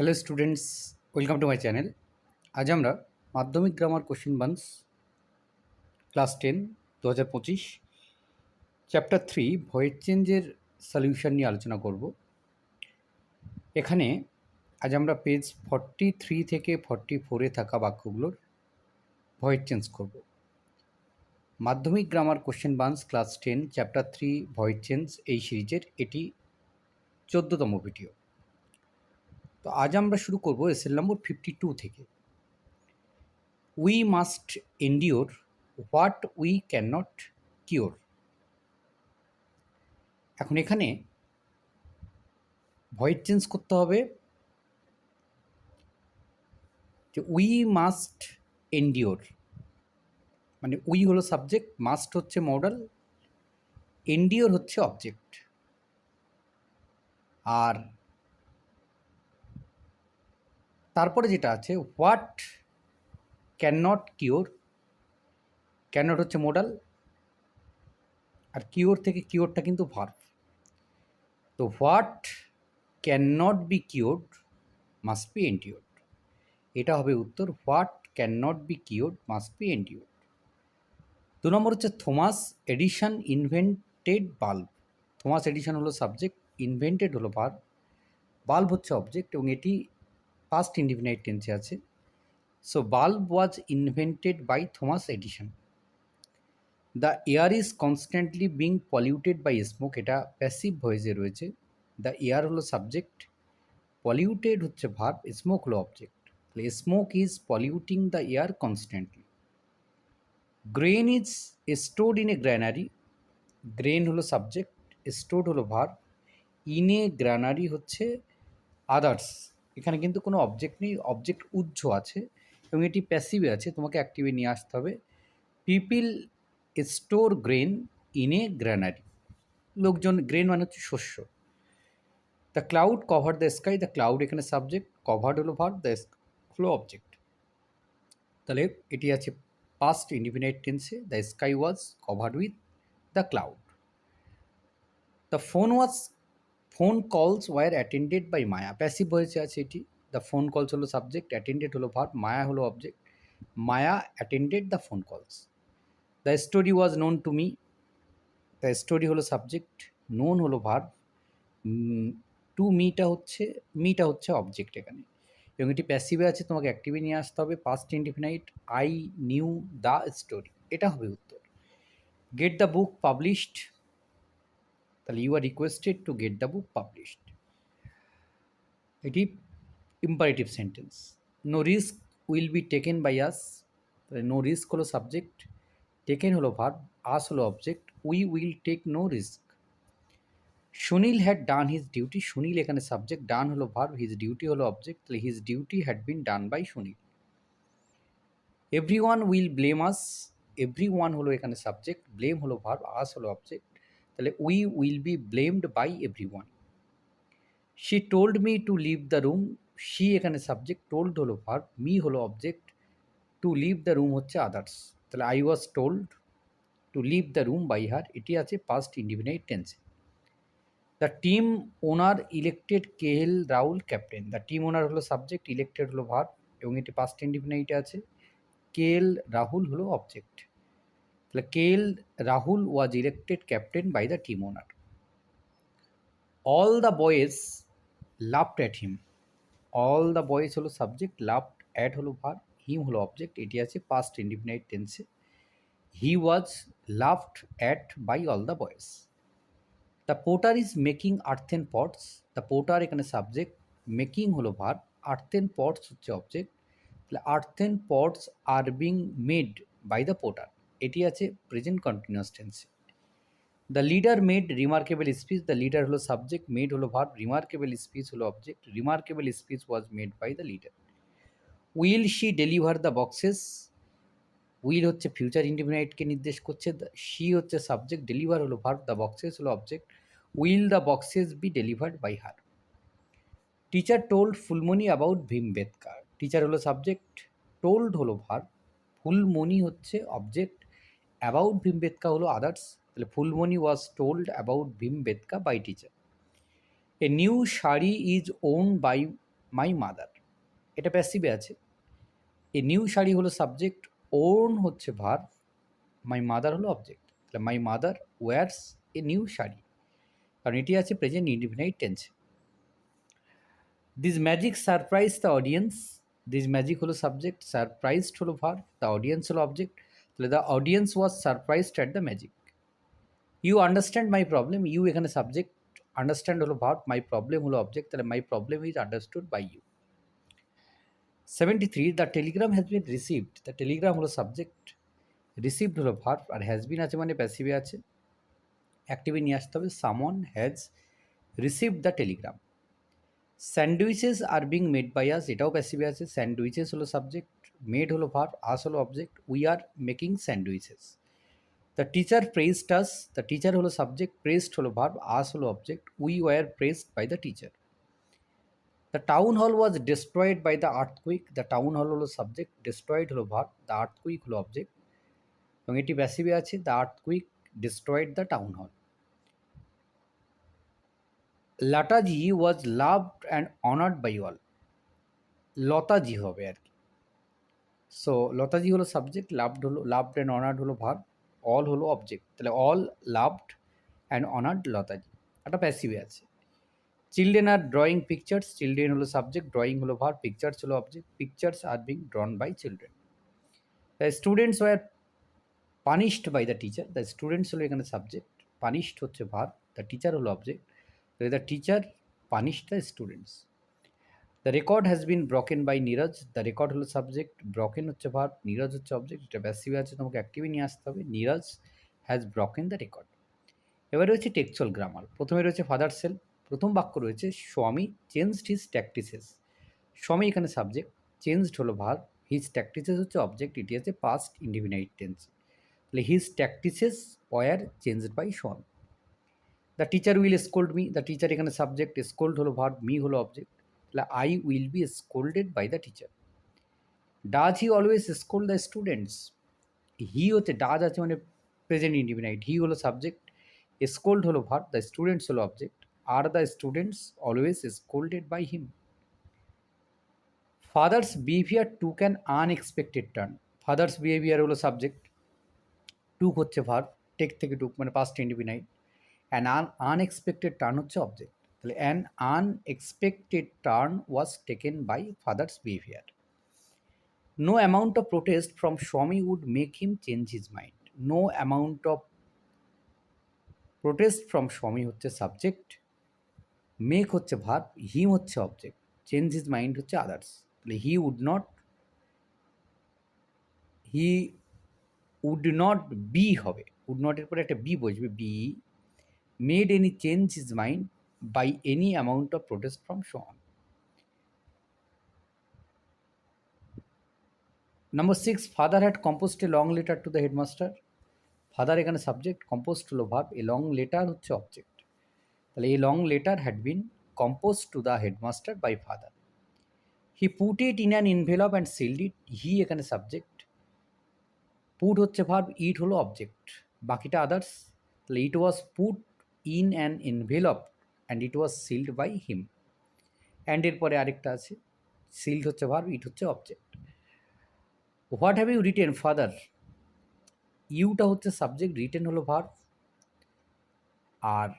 Hello students welcome to my channel আজ আমরা Madhyamik grammar question banks class ten দু হাজার পঁচিশ চ্যাপ্টার থ্রি ভয়েস চেঞ্জের সলিউশন নিয়ে আলোচনা করব। এখানে আজ আমরা পেজ ফর্টি থ্রি থেকে ফর্টি ফোরে থাকা বাক্যগুলোর ভয়েস চেঞ্জ করব। Madhyamik grammar question banks class ten chapter three voice change এই সিরিজের এটি চোদ্দোতম ভিডিও তো আজ আমরা শুরু করব এসএল নম্বর ফিফটি টু থেকে। We must endure what we can not cure এখন এখানে ভয়েস চেঞ্জ করতে হবে। যে উই মাস্ট এন্ডিওর মানে উই হলো সাবজেক্ট মাস্ট হচ্ছে মডেল এন্ডিওর হচ্ছে অবজেক্ট আর তারপরে যেটা আছে what can not cure can not হচ্ছে মোডাল আর কিওর থেকে কিওরটা কিন্তু ভার্ভ তো what can not be cured must be endured এটা হবে উত্তর what can not be cured must be endured দু নম্বর হচ্ছে Thomas Edison invented bulb Thomas Edison হলো সাবজেক্ট ইনভেন্টেড হলো ভার্ব বাল্ব হচ্ছে অবজেক্ট এবং এটি পাস্ট ইন্ডিফিনাইট টেন্সে আছে। So bulb was invented by Thomas Edison the air is constantly being polluted by smoke এটা প্যাসিভ ভয়েসে রয়েছে। দ্য এয়ার হলো সাবজেক্ট পলিউটেড হচ্ছে ভার্ব স্মোক হলো অবজেক্ট তাহলে smoke is polluting the air constantly grain is stored in a granary grain হলো subject stored হলো verb in a granary হচ্ছে আদার্স এখানে কিন্তু কোনো অবজেক্ট নেই অবজেক্ট উজ্জ্ব আছে এবং এটি প্যাসিভে আছে, তোমাকে অ্যাক্টিভে নিয়ে আসতে হবে। People store grain in a granary লোকজন গ্রেন মানে হচ্ছে শস্য। The cloud cover the sky the cloud এখানে সাবজেক্ট কভার্ড হলো ভার দ্য হলো অবজেক্ট তাহলে এটি আছে পাস্ট ইন্ডিপেন্ডেন্ট টেন্সে the sky was covered with the cloud the phone was phone calls were attended by Maya passive হয়েছে আছে এটি। দ্য ফোন কলস হলো সাবজেক্ট অ্যাটেন্ডেড হলো ভার্ব মায়া হলো object Maya attended the phone calls the story was known to me the story হলো subject known হলো verb to মিটা হচ্ছে মিটা হচ্ছে অবজেক্ট এখানে। এবং এটি প্যাসিভে আছে, তোমাকে অ্যাক্টিভে নিয়ে আসতে হবে। Past indefinite I knew the story এটা হবে উত্তর। গেট দ্য বুক পাবলিশড তাহলে you are requested to get the book published এটি imperative sentence no risk will be taken by us তাহলে নো রিস্ক হলো সাবজেক্ট টেকেন হলো verb us হলো object we will take no risk Sunil had done his duty Sunil এখানে subject done হলো verb his duty হলো object তাহলে his duty had been done by Sunil. Everyone will blame us everyone হলো এখানে subject blame হলো verb us হলো object তাহলে we will be blamed by everyone she told me to leave the room she এখানে subject told হলো verb me হলো object to leave the room হচ্ছে others তাহলে I was told to leave the room by her এটি আছে past independent টেন্সে the team owner elected K L Rahul captain the team owner হলো subject elected হলো verb এবং এটি past ইন্ডিপেন্ডেন্টে আছে. কে এল রাহুল হলো অবজেক্ট তাহলে K L Rahul was elected captain by the team owner all the boys loved at him all the boys হলো subject loved at হলো verb হিম হলো অবজেক্ট এটি আছে পাস্ট ইন্ডিপেন্ডেন্ট টেন্সে he was loved at by all the boys the potter is making earthen pots the potter এখানে subject making হলো verb earthen pots হচ্ছে object তাহলে earthen pots are being made by the potter এটি আছে present continuous টেন্সে the leader made remarkable speech the leader হলো subject made হলো verb remarkable speech হলো object remarkable speech was made by the leader will she deliver the boxes will হচ্ছে future ইন্ডিপেন্ডেন্টকে নির্দেশ করছে। শি হচ্ছে সাবজেক্ট ডেলিভার হলো ভার্ব দ্য বক্সেস হলো object will the boxes be delivered by her teacher told Phulmoni about Bhimbetka teacher হলো subject told হলো verb Phulmoni হচ্ছে অবজেক্ট অ্যাবাউট ভীমবেদকা হলো আদার্স তাহলে Phulmoni was told about Bhimbetka by teacher a new sari is worn by my mother এটা প্যাসিভে আছে। এ new sari হলো subject on হচ্ছে ভার মাই মাদার হলো অবজেক্ট তাহলে my mother wears a new sari. কারণ এটি আছে present indefinite tense this magic surprise the audience this magic হলো সাবজেক্ট সারপ্রাইজড হলো ভার দ্য অডিয়েন্স হলো object the audience was surprised at the magic you understand my problem you এখানে subject understand হলো verb my problem হলো object তাহলে my problem is understood by you seventy three the telegram has been received the telegram হলো subject received হলো verb R has been আছে মানে প্যাসিভে আছে। অ্যাক্টিভে নিয়ে আসতে হবে Suman has received the telegram sandwiches are being made by us এটাও প্যাসিভে আছে স্যান্ডউইচেস হলো সাবজেক্ট মেড হলো ভার আস হলো object we are making sandwiches the teacher praised us the teacher হলো সাবজেক্ট প্রেসড হলো ভার আস হলো object we were praised by the teacher the town hall was destroyed by the earthquake the town hall হলো subject destroyed হলো verb the earthquake হলো object এবং এটি প্যাসিভে আছে the earthquake destroyed the town হল Lataji was loved and honoured by all Lataji হবে আর কি। সো লতাজি হলো সাবজেক্ট লাভড হলো লাভড অ্যান্ড অনার্ড হলো ভার অল হলো অবজেক্ট তাহলে all loved and honoured Lataji একটা প্যাসিভে আছে। Children are drawing pictures children হলো সাবজেক্ট ড্রয়িং হলো ভার পিকচার্স হলো object pictures are being drawn by children the students were punished by the teacher the students হলো এখানে subject punished হচ্ছে verb the teacher হলো object the teacher punish the students the record has been broken by Neeraj the record হলো subject broken হচ্ছে verb Neeraj হচ্ছে object এটা ব্যাসিভে আছে, তোমাকে অ্যাক্টিভে নিয়ে আসতে হবে। Neeraj has broken the record এবার রয়েছে টেক্সুয়াল গ্রামার প্রথমে রয়েছে ফাদার সেল প্রথম বাক্য রয়েছে স্বামী চেঞ্জড হিজ ট্যাকটিসেস স্বামী এখানে সাবজেক্ট চেঞ্জড হলো ভার হিজ ট্যাকটিসেস হচ্ছে অবজেক্ট এটি আছে পাস্ট ইন্ডিফিনাইট টেন্স তাহলে his tactics were changed by Swami the teacher will scold me the teacher এখানে সাবজেক্ট স্কোল্ড হলো ভার মি হলো object I will be scolded by the teacher does he always scold the students he হচ্ছে does আছে মানে present indefinite হি হলো subject scold হলো verb the students হলো object are the students always scolded by him father's behaviour took an unexpected turn father's behaviour হলো subject took হচ্ছে verb take থেকে took মানে past indefinite and an unexpected turn হচ্ছে object তাহলে an unexpected turn was taken by father's behaviour no amount of protest from Swami would make him change his mind no amount of protest from Swami হচ্ছে subject make হচ্ছে verb him হচ্ছে object change his mind হচ্ছে others তাহলে he would not he would not be হবে। Would নটের পরে একটা be বসবে be made any change his mind by any amount of protest from Swami number six father had composed a long letter to the headmaster father এখানে subject composed হলো verb a long letter হচ্ছে object তাহলে এই long letter had been compose to the headmaster by father he put it in an envelope and sealed it he এখানে subject put হচ্ছে verb it হলো object বাকিটা others তাহলে it was put in an envelope and it was sealed by him and এর পরে আরেকটা আছে sealed হচ্ছে ভার্ব ইট হচ্ছে object what have you written father Yuta হচ্ছে সাবজেক্ট রিটেন হলো ভার্ব আর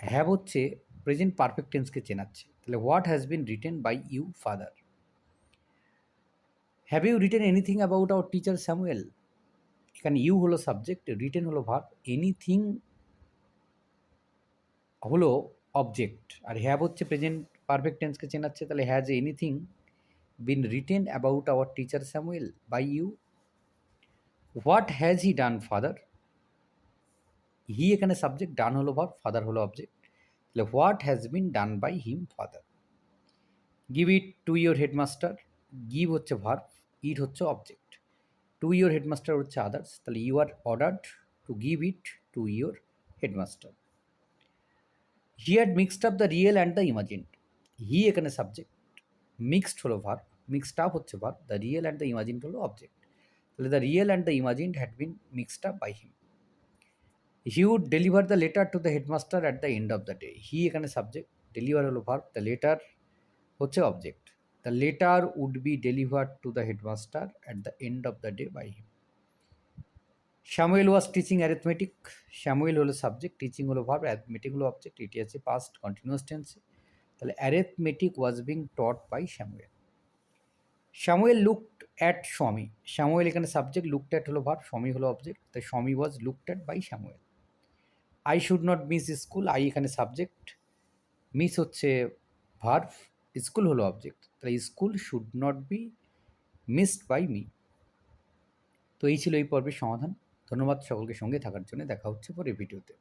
হ্যাভ হচ্ছে প্রেজেন্ট পারফেক্ট টেন্সকে চেনাচ্ছে। তাহলে what has been written by you father have you written anything about our teacher Samuel এখানে ইউ হলো সাবজেক্ট রিটেন হলো ভার এনিথিং হলো অবজেক্ট আর হ্যাভ হচ্ছে প্রেজেন্ট পারফেক্ট টেন্সকে চেনাচ্ছে, তাহলে has anything been written about our teacher Samuel by you what has he done father he এখানে সাবজেক্ট ডান হলো ভার ফাদার হলো অবজেক্ট তাহলে what has been done by him father give it to your headmaster give হচ্ছে verb it হচ্ছে object to your headmaster হচ্ছে others তাহলে you are ordered to give it to your headmaster he had mixed up the real and the imagined he এখানে subject mixed হলো verb mixed up হচ্ছে verb the real and the imagined হলো object তাহলে the real and the imagined had been mixed up by him he would deliver the letter to the headmaster at the end of the day he এখানে subject deliver হলো verb the letter হচ্ছে object the letter would be deliver to the headmaster at the end of the day by him Samuel was teaching arithmetic Samuel হলো subject teaching হলো verb arithmetic হলো object এটি আছে past continuous টেন্সে তাহলে arithmetic was being taught by Samuel Samuel looked at Swami Samuel এখানে subject looked at হলো verb Swami হলো অবজেক্ট তাই Swami was looked at by Samuel I should not miss school I এখানে subject miss হচ্ছে verb school হলো object তাহলে school should not be missed by me তো এই ছিল এই পর্বের সমাধান। ধন্যবাদ সকলকে সঙ্গে থাকার জন্য। দেখা হচ্ছে পরে ভিডিওতে।